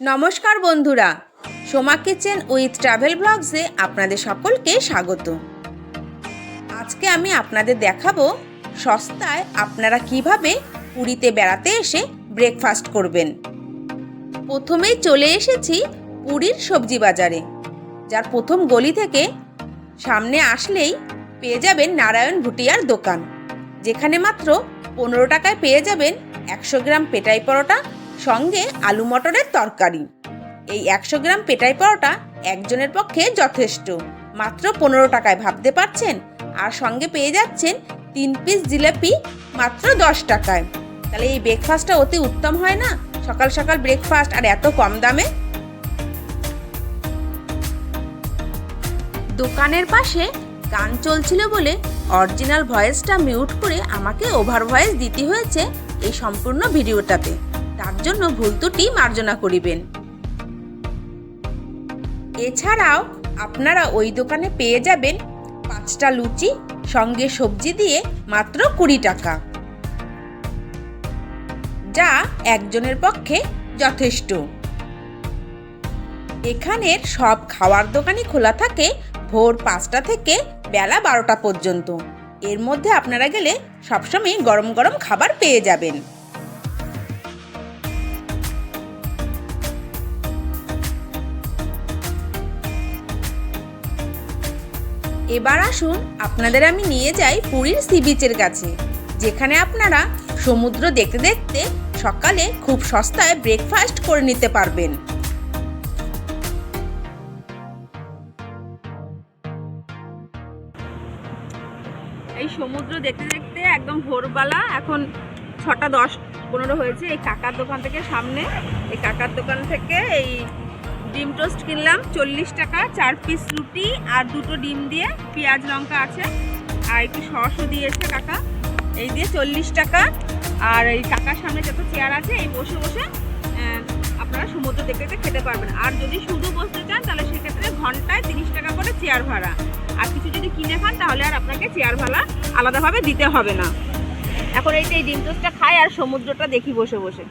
নমস্কার বন্ধুরা, Soma kitchen with travel ব্লগসে আপনাদের সকলকে স্বাগত। আজকে আমি আপনাদের দেখাবো সস্তায় আপনারা কীভাবে পুরীতে বেড়াতে এসে ব্রেকফাস্ট করবেন। প্রথমেই চলে এসেছি পুরীর সবজি বাজারে, যার প্রথম গলি থেকে সামনে আসলেই পেয়ে যাবেন নারায়ণ ভুটিয়ার দোকান, যেখানে মাত্র পনেরো টাকায় পেয়ে যাবেন একশো গ্রাম পেটাই পরোটা সঙ্গে আলু মটরের তরকারি। এই একশো গ্রাম পেটাই পরোটা একজনের পক্ষে যথেষ্ট। মাত্র পনেরো টাকায় ভাবতে পারছেন? আর সঙ্গে পেয়ে যাচ্ছেন তিন পিস জিলাপি মাত্র দশ টাকায়। তাহলে এই ব্রেকফাস্টটা অতি উত্তম হয় না? সকাল সকাল ব্রেকফাস্ট আর এত কম দামে? দোকানের পাশে গান চলছিল বলে অরিজিনাল ভয়েসটা মিউট করে আমাকে ওভার ভয়েস দিতে হয়েছে এই সম্পূর্ণ ভিডিওটাতে তার জন্য ভুল ত্রুটি মার্জনা করিবেন। এছাড়াও আপনারা ওই দোকানে পেয়ে যাবেন পাঁচটা লুচি, সঙ্গে সবজি দিয়ে মাত্র কুড়ি টাকা। যা একজনের পক্ষে যথেষ্ট। এখানের সব খাওয়ার দোকানই খোলা থাকে ভোর পাঁচটা থেকে বেলা বারোটা পর্যন্ত। এর মধ্যে আপনারা গেলে সবসময় গরম গরম খাবার পেয়ে যাবেন। এবার আসুন আপনাদের আমি নিয়ে যাই পুরীর সি বিচের কাছে, যেখানে আপনারা সমুদ্র দেখতে দেখতে সকালে খুব সস্তায় ব্রেকফাস্ট করে নিতে পারবেন। এই সমুদ্র দেখতে দেখতে একদম ভোরবেলা, এখন ছটা দশ পনেরো হয়েছে, এই কাকার দোকান থেকে সামনে, এই কাকার দোকান থেকে এই ডিম টোস্ট কিনলাম, চল্লিশ টাকা, চার পিস রুটি আর দুটো ডিম দিয়ে পেঁয়াজ লঙ্কা আছে। আর একটু সসও দিয়েছে কাকা। এই দিয়ে চল্লিশ টাকা। আর এই কাকার সামনে যত চেয়ার আছে, এই বসে বসে আপনারা সমুদ্র দেখতে খেতে পারবেন। আর যদি শুধু বসতে চান, তাহলে সেক্ষেত্রে ঘন্টায় তিরিশ টাকা করে চেয়ার ভাড়া। আর কিছু যদি কিনে খান, তাহলে আর আপনাকে চেয়ার ভাড়া আলাদাভাবে দিতে হবে না। এখন এইটা এই ডিম টোস্টটা খাই আর সমুদ্রটা দেখি বসে বসে।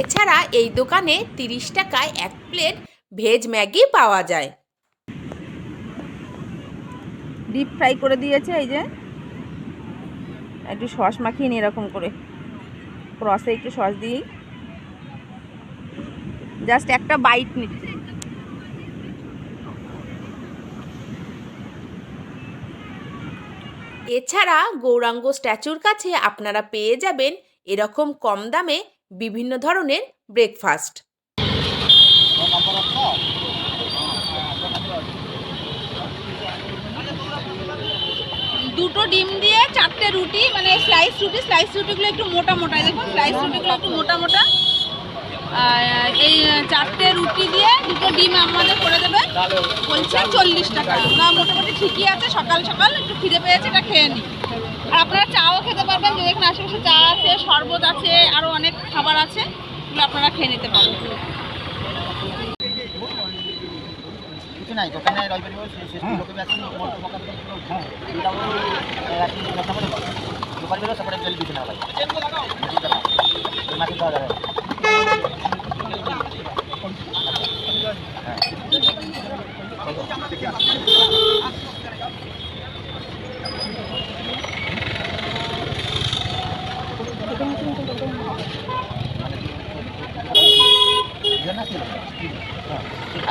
এছাড়া এই দোকানে তিরিশ টাকায় এক প্লেট ভেজ ম্যাগি পাওয়া যায়। ডিপ ফ্রাই করে দিয়েছে এই যে। একটু সস মাখিয়ে নিই এরকম করে। ক্রসে একটু সস দিই। জাস্ট একটা বাইট নিচ্ছি এছাড়া গৌরাঙ্গ স্ট্যাচুর কাছে আপনারা পেয়ে যাবেন এরকম কম দামে বিভিন্ন ধরনের ব্রেকফাস্ট দুটো ডিম দিয়ে চারটে রুটি মানে স্লাইস রুটি স্লাইস রুটিগুলো একটু মোটা মোটা দেখুন স্লাইস রুটিগুলো একটু মোটা মোটা। এই চারটে রুটি দিয়ে দুটো ডিম আমাদের করে দেবে, বলছে চল্লিশ টাকা। না, মোটামুটি ঠিকই আছে, সকাল সকাল একটু ফিরে পেয়েছে, এটা খেয়ে নিই। আর আপনারা চাও খেতে পারবেন যদি এখানে আশেপাশে চা আছে শরবত আছে আরও অনেক খাবার আছে এগুলো আপনারা খেয়ে নিতে পারবেন। কিছু নাই দোকানে রবিবার শেষ লোকে আসেন মোটর পকার রাত্রি দশটা পরে দোকান বেরো তারপরে জল দিতে না ভাই। মাটি পাওয়া যাবে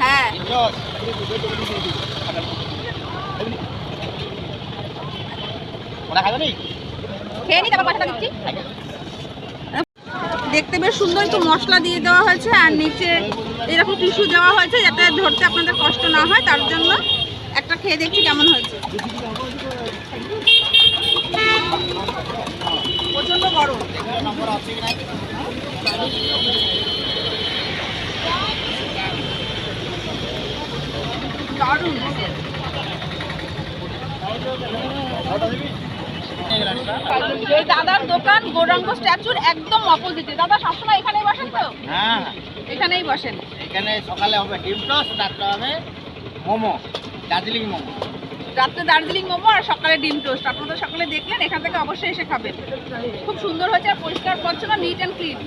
হ্যাঁ। ওরা খাবে নি? খেয়ে নিই তারপর পয়সাটা দিচ্ছি। দেখতে বেশ সুন্দর একটু মশলা দিয়ে দেওয়া হয়েছে আর নিচে এরকম টিস্যু দেওয়া হয়েছে যাতে ধরতে আপনাদের কষ্ট না হয় তার জন্য একটা খেয়ে দেখছি কেমন হয়েছে। প্রচণ্ড গরম। এই দাদার দোকান গৌরাঙ্গ স্ট্যাচুর একদম অপোজিটে দাদা সবসময় এখানেই বসেন তো? হ্যাঁ। এখানেই বসেন। এখানে সকালে হবে ডিম টস রাত্রে হবে মোমো দার্জিলিং মোমো। রাত্রে দার্জিলিং মোমো আর সকালে ডিম টোস্ট। আপনারা সকালে দেখলেন এখান থেকে অবশ্যই এসে খাবেন। খুব সুন্দর হয়েছে আর পরিষ্কার পরিচ্ছন্ন নিট অ্যান্ড ক্লিন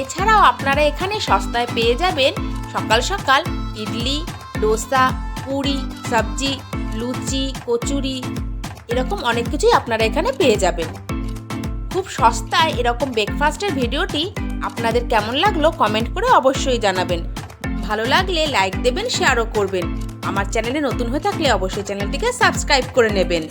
এছাড়াও আপনারা এখানে সস্তায় পেয়ে যাবেন সকাল সকাল ইডলি, ডোসা, পুরি, সবজি, লুচি, কচুরি, এরকম অনেক কিছুই আপনারা এখানে পেয়ে যাবেন। খুব সস্তায় এরকম ব্রেকফাস্টের ভিডিওটি আপনাদের কেমন লাগল কমেন্ট করে অবশ্যই জানাবেন। ভালো লাগলে লাইক দেবেন শেয়ারও করবেন। আমার চ্যানেলে নতুন হয়ে থাকলে অবশ্যই চ্যানেলটিকে সাবস্ক্রাইব করে নেবেন।